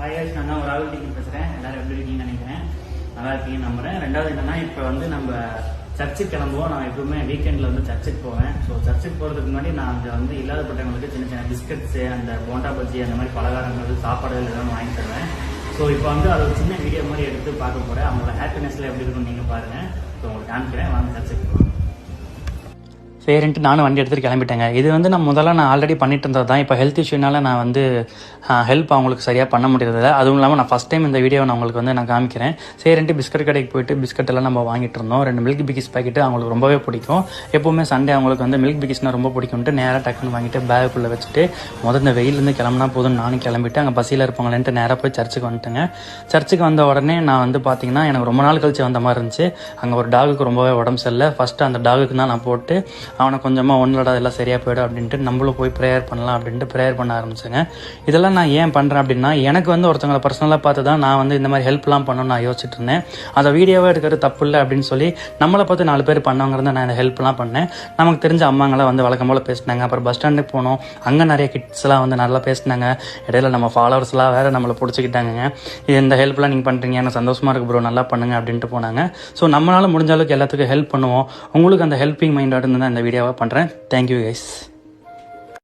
Hi நான் தான் ராகுல் டிவி பேசுகிறேன் எல்லாரும் எப்படி இருக்கீங்கன்னு நினைக்கிறேன். நல்லா இருக்கீங்கன்னு நம்புறேன். ரெண்டாவது என்னன்னா இப்போ வந்து நம்ம சர்ச்சுக்கு கிளம்புவோம். நான் எப்பவுமே வீக்கெண்டில் வந்து சர்ச்சுக்கு போவேன். ஸோ சர்ச்சுக்கு போகிறதுக்கு முன்னாடி நான் அங்கே வந்து இல்லாதப்பட்டவங்களுக்கு சின்ன சின்ன பிஸ்கட்ஸு அந்த போண்டா பஜ்ஜி அந்த மாதிரி பலகாரங்கள் சாப்பாடுகள் எல்லாம் வாங்கி தருவேன். ஸோ இப்போ வந்து அது ஒரு சின்ன வீடியோ மாதிரி எடுத்து பார்க்க போகிறேன் அவங்களோட ஹாப்பினஸ்ல எப்படி இருக்குன்னு நீங்கள் பாருங்கள் ஸோ உங்களுக்கு காமிக்கிறேன். வாங்க சர்ச்சுக்கு போகிறேன் சரின்ட்டு நானும் வண்டி எடுத்துகிட்டு கிளம்பிட்டேங்க. இது வந்து நான் முதல்ல நான் ஆல்ரெடி பண்ணிட்டு இருந்தது தான் இப்போ ஹெல்த் இஷ்யூனால நான் வந்து ஹெல்ப் அவங்களுக்கு சரியாக பண்ண முடியறதில்ல. அதுவும் இல்லாமல் நான் ஃபஸ்ட் டைம் இந்த வீடியோவை நான் உங்களுக்கு வந்து நான் காமிக்கிறேன். சரின்ட்டு பிஸ்கட் கடைக்கு போயிட்டு பிஸ்கட் எல்லாம் நம்ம வாங்கிட்டு இருந்தோம். ரெண்டு மில்க் பிகிஸ் பாக்கெட்டு அவங்களுக்கு ரொம்பவே பிடிக்கும். எப்போவுமே சண்டே அவங்களுக்கு வந்து மில்க் பிகிஸ்னால் ரொம்ப பிடிக்கும்ட்டு நேராக டக்குன்னு வாங்கிட்டு பேக்குள்ளே வச்சுட்டு முதல்ல இந்த வெயிலேருந்து கிளம்புனா போதும் நானும் கிளம்பிட்டு அங்கே பசியில் இருப்பாங்களேன்ட்டு நேராக போய் சர்ச்சுக்கு வந்துட்டேங்க. சர்ச்சுக்கு வந்த உடனே நான் வந்து பார்த்தீங்கன்னா எனக்கு ரொம்ப நாள் கழிச்சு வந்த மாதிரி இருந்துச்சு. அங்கே ஒரு டாகுக்கு ரொம்பவே உடம்பு சரியில்லை. ஃபஸ்ட்டு அந்த டாகுக்கு தான் நான் போட்டு அவனை கொஞ்சமாக ஒன்றடா எல்லாம் சரியாக போயிடும் அப்படின்ட்டு நம்மளும் போய் ப்ரேயர் பண்ணலாம் அப்படின்ட்டு ப்ரேயர் பண்ண ஆரம்பிச்சேங்க. இதெல்லாம் நான் ஏன் பண்ணுறேன் அப்படின்னா எனக்கு வந்து ஒருத்தவங்களை பர்சனலாக பார்த்து தான் நான் வந்து இந்த மாதிரி ஹெல்ப்லாம் பண்ணணும்னு நான் யோசிச்சுட்டு இருந்தேன். அதை வீடியோவாக எடுக்கிறது தப்பு இல்லை அப்படின்னு சொல்லி நம்மளை பார்த்து நாலு பேர் பண்ணவங்கிறத நான் இந்த ஹெல்ப்லாம் பண்ணேன். நமக்கு தெரிஞ்ச அம்மாங்களாம் வந்து வழக்கம் போல் பேசினாங்க. அப்புறம் பஸ் ஸ்டாண்டுக்கு போனோம். அங்கே நிறைய கிட்ஸ்லாம் வந்து நல்லா பேசினாங்க. இடையில நம்ம ஃபாலோவர்ஸ்லாம் வேறு நம்மளை பிடிச்சிக்கிட்டாங்க இது இந்த ஹெல்ப்லாம் நீங்கள் பண்ணுறீங்க எனக்கு சந்தோஷமாக இருக்கு ப்ரோ நல்லா பண்ணுங்க அப்படின்ட்டு போனாங்க. ஸோ நம்மளால் முடிஞ்ச அளவுக்கு எல்லாத்துக்கும் ஹெல்ப் பண்ணுவோம். உங்களுக்கு அந்த ஹெல்ப்பிங் மைண்டாக இருந்தால் இந்த இந்த வீடியோவாக பண்ணுறேன் தேங்க்யூ கைஸ்